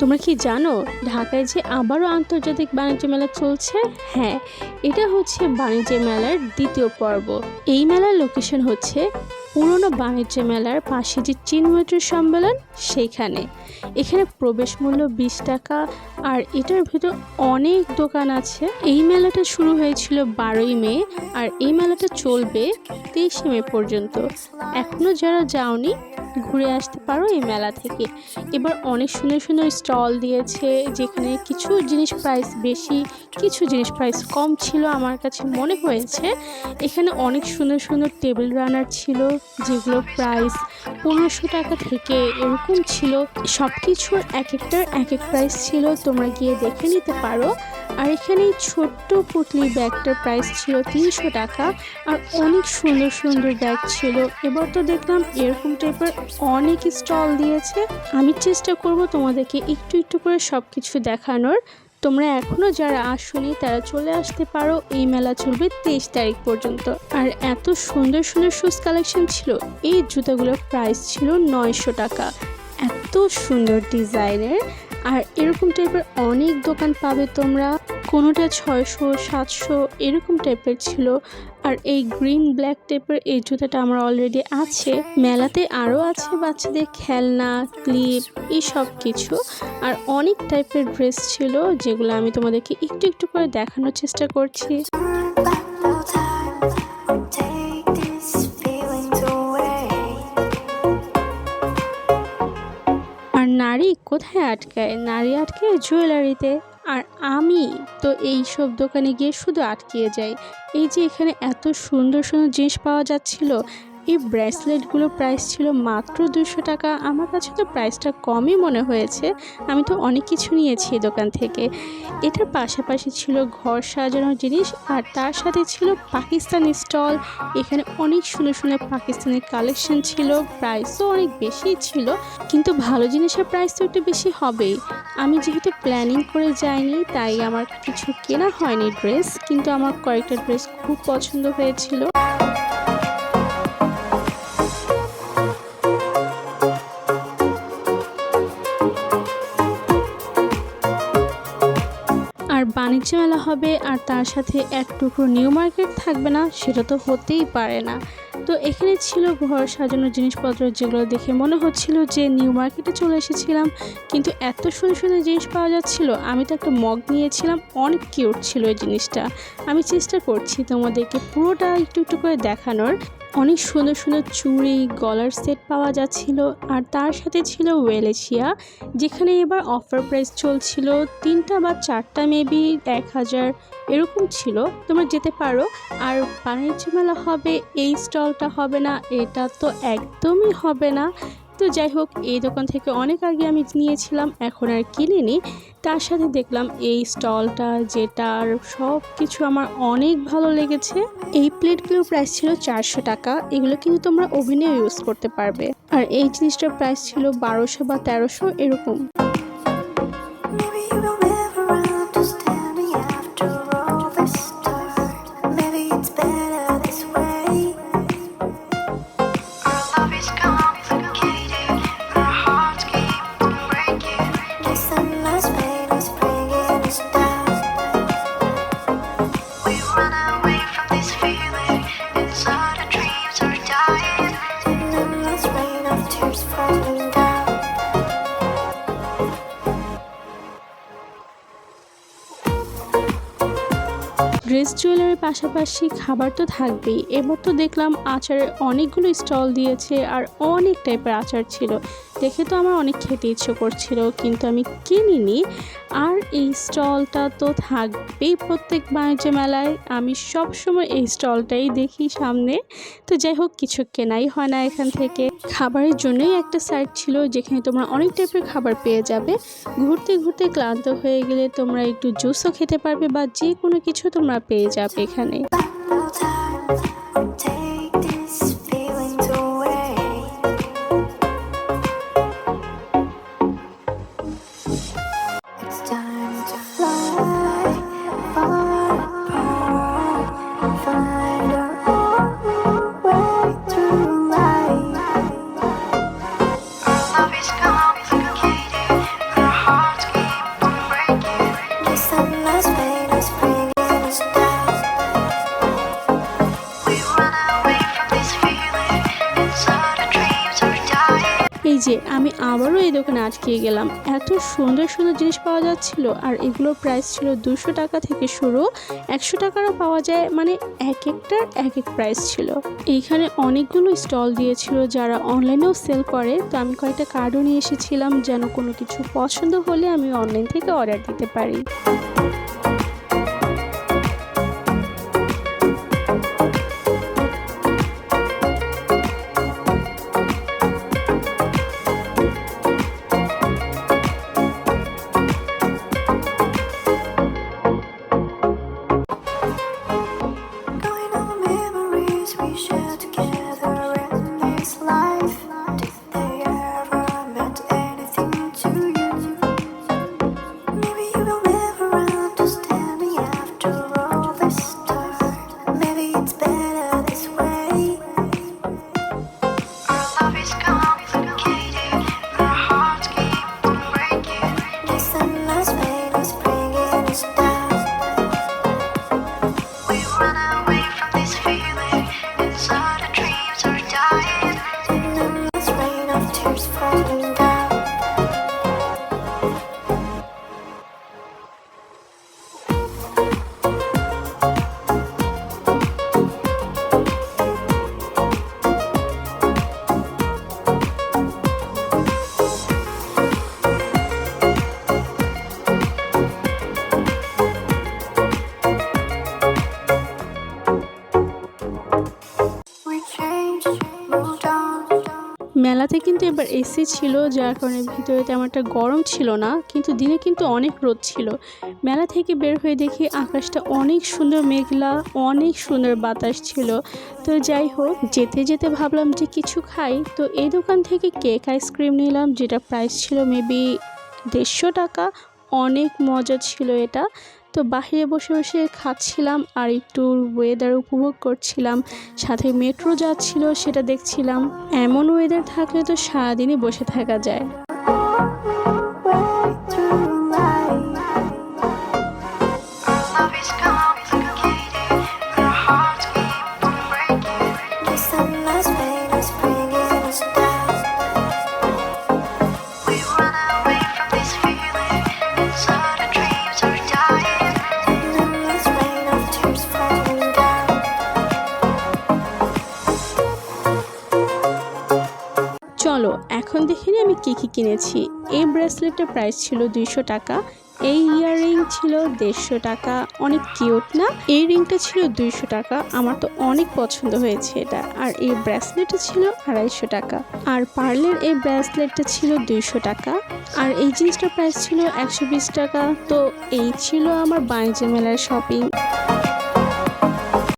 তোমরা কি জানো ঢাকায় যে আবারও আন্তর্জাতিক বাণিজ্য মেলা চলছে? হ্যাঁ এটা হচ্ছে বাণিজ্য মেলার দ্বিতীয় পর্ব। এই মেলার লোকেশন হচ্ছে পুরনো বাণিজ্য মেলার পাশে যে চিনমৈত্রী সম্মেলন সেইখানে এখানে প্রবেশ মূল্য বিশ টাকা আর এটার ভিতর অনেক দোকান আছে। এই মেলাটা শুরু হয়েছিল বারোই মে আর এই মেলাটা চলবে তেইশে মে পর্যন্ত। এখনও যারা যাওনি, ঘুরে আসতে পারো এই মেলা থেকে। এবার অনেক সুন্দর সুন্দর স্টল দিয়েছে, যেখানে কিছু জিনিস প্রাইস বেশি, কিছু জিনিস প্রাইস কম ছিল আমার কাছে মনে হয়েছে। এখানে অনেক সুন্দর সুন্দর টেবিল রানার ছিল যেগুলো প্রাইস পনেরোশো টাকা থেকে এরকম ছিল। সব কিছুর এক একটার এক এক প্রাইস ছিল, তোমরা গিয়ে দেখে নিতে পারো। আর এখানে ছোট্ট পুতলি ব্যাগটার প্রাইস ছিল তিনশো টাকা। আর অনেক সুন্দর সুন্দর ব্যাগ ছিল। এবার তো দেখলাম এরকম টাইপের অনেক স্টল দিয়েছে। আমি চেষ্টা করব তোমাদেরকে একটু একটু করে সব কিছু দেখানোর। তোমরা এখনও যারা আসনি, তারা চলে আসতে পারো। এই মেলা চলবে তেইশ তারিখ পর্যন্ত। আর এত সুন্দর সুন্দর শুজ কালেকশন ছিল, এই জুতাগুলোর প্রাইস ছিল নয়শো টাকা। এত সুন্দর ডিজাইনের আর এরকম টাইপের অনেক দোকান পাবে তোমরা। কোনোটা ছয়শো, সাতশো এরকম টাইপের ছিল। আর এই গ্রিন ব্ল্যাক টাইপের এই জুতাটা আমার অলরেডি আছে। মেলাতে আরও আছে বাচ্চাদের খেলনা, ক্লিপ, এই সব কিছু। আর অনেক টাইপের ড্রেস ছিল যেগুলো আমি তোমাদেরকে একটু একটু করে দেখানোর চেষ্টা করছি. আর নারী কোথায় আটকায়? নারী আটকায় জুয়েলারিতে আর আমি? তো এই সব দোকানে গিয়ে শুধু আটকিয়ে যাই এই যে এখানে এত সুন্দর সুন্দর জিনিস পাওয়া যাচ্ছিল এই ব্রেসলেটগুলোর প্রাইস ছিল মাত্র দুশো টাকা। আমার কাছে তো প্রাইসটা কমই মনে হয়েছে। আমি তো অনেক কিছু নিয়েছি দোকান থেকে। এটার পাশাপাশি ছিল ঘর সাজানোর জিনিস আর তার সাথে ছিল পাকিস্তানি স্টল। এখানে অনেক সুন্দর সুন্দর পাকিস্তানি কালেকশন ছিল প্রাইসও অনেক বেশি ছিল। কিন্তু ভালো জিনিসের প্রাইস তো একটু বেশি হবেই। আমি যেহেতু প্ল্যানিং করে যাইনি, তাই আমার কিছু কেনা হয়নি ড্রেস কিন্তু আমার কয়েকটা ড্রেস খুব পছন্দ হয়েছিল। বাণিজ্য মেলা হবে আর তার সাথে এক টুকরো নিউ মার্কেট থাকবে না, সেটা তো হতেই পারে না। তো এখানে ছিল ঘর সাজানোর জিনিসপত্র যেগুলো দেখে মনে হচ্ছিল যে নিউ মার্কেটে চলে এসেছিলাম, কিন্তু এত সুন্দর সুন্দর জিনিস পাওয়া যাচ্ছিল, আমি তো একটা মগ নিয়েছিলাম, অনেক কিউট ছিল এই জিনিসটা। আমি চেষ্টা করছি তোমাদেরকে পুরোটা একটু একটু করে দেখানোর। অনেক সুন্দর সুন্দর চুড়ি, গলার সেট পাওয়া যাচ্ছিল আর তার সাথে ছিল ওয়েলেশিয়া যেখানে এবার অফার প্রাইস চলছিল তিনটা বা চারটা মেবি এক হাজার, এরকম ছিল। তোমরা যেতে পারো। আর বাণিজ্য মেলা হবে, এই স্টলটা হবে না, এটা তো একদমই হবে না। তো যাই হোক, এই দোকান থেকে অনেক আগে আমি নিয়েছিলাম, এখন আর কিনিনি। তার সাথে দেখলাম এই স্টলটা, যেটার সব কিছু আমার অনেক ভালো লেগেছে। এই প্লেটগুলোর প্রাইস ছিল চারশো টাকা, এগুলো কিন্তু তোমরা ওভেনেও ইউজ করতে পারবে। আর এই জিনিসটার প্রাইস ছিল বারোশো বা তেরোশো, এরকম। ড্রেস জুয়েলারির পাশাপাশি খাবার তো থাকবেই। এবার তো দেখলাম আচারের অনেকগুলো স্টল দিয়েছে আর অনেক টাইপের আচার ছিল। দেখে তো আমার অনেক খেতে ইচ্ছে করছিল, কিন্তু আমি কিনিনি। আর এই স্টলটা তো থাকবেই প্রত্যেক বাণিজ্য মেলায়। আমি সব সময় এই স্টলটাই দেখি সামনে। তো যাই হোক, কিছু কেনাই হয় না এখান থেকে। খাবারের জন্যই একটা সাইট ছিল যেখানে তোমরা অনেক টাইপের খাবার পেয়ে যাবে। ঘুরতে ঘুরতে ক্লান্ত হয়ে গেলে তোমরা একটু জুসও খেতে পারবে বা যে কোনো কিছু তোমরা পেয়ে যাবে এখানে। যে আমি আবারও এই দোকানে আটকে গেলাম। এত সুন্দর সুন্দর জিনিস পাওয়া যাচ্ছিল আর এগুলোর প্রাইস ছিল দুশো টাকা থেকে শুরু। একশো টাকারও পাওয়া যায় মানে এক একটার এক এক প্রাইস ছিল। এইখানে অনেকগুলো স্টল দিয়েছিল যারা অনলাইনেও সেল করে। তো আমি কয়েকটা কার্ডও নিয়ে এসেছিলাম যেন কোনো কিছু পছন্দ হলে আমি অনলাইন থেকে অর্ডার দিতে পারি। মেলাতে কিন্তু এবার এসি ছিল, যার কারণে ভিতরে তেমন একটা গরম ছিল না, কিন্তু দিনে কিন্তু অনেক রোদ ছিল। মেলা থেকে বের হয়ে দেখি আকাশটা অনেক সুন্দর মেঘলা, অনেক সুন্দর বাতাস ছিল। তো যাই হোক, যেতে যেতে ভাবলাম যে কিছু খাই। তো এই দোকান থেকে কেক আইসক্রিম নিলাম, যেটা প্রাইস ছিল মেবি দেড়শো টাকা। অনেক মজা ছিল এটা। তো বাহিরে বসে বসে খাচ্ছিলাম আর একটু ওয়েদার উপভোগ করছিলাম। সাথে মেট্রো যাচ্ছিল সেটা দেখছিলাম। এমন ওয়েদার থাকলে তো সারাদিনই বসে থাকা যায়। এখন দেখে নিই আমি কী কী কিনেছি। এই ব্রেসলেটটার প্রাইস ছিল দুইশো টাকা, এই ইয়াররিং ছিল দেড়শো টাকা। অনেক কিউট না? এই রিংটা ছিল দুইশো টাকা। আমার তো অনেক পছন্দ হয়েছে এটা। আর এই ব্রেসলেটটা ছিল আড়াইশো টাকা। আর পার্লের এই ব্রেসলেটটা ছিল দুইশো টাকা। আর এই জিনিসটার প্রাইস ছিল একশো বিশ টাকা। তো এই ছিল আমার বাণিজ্য মেলার শপিং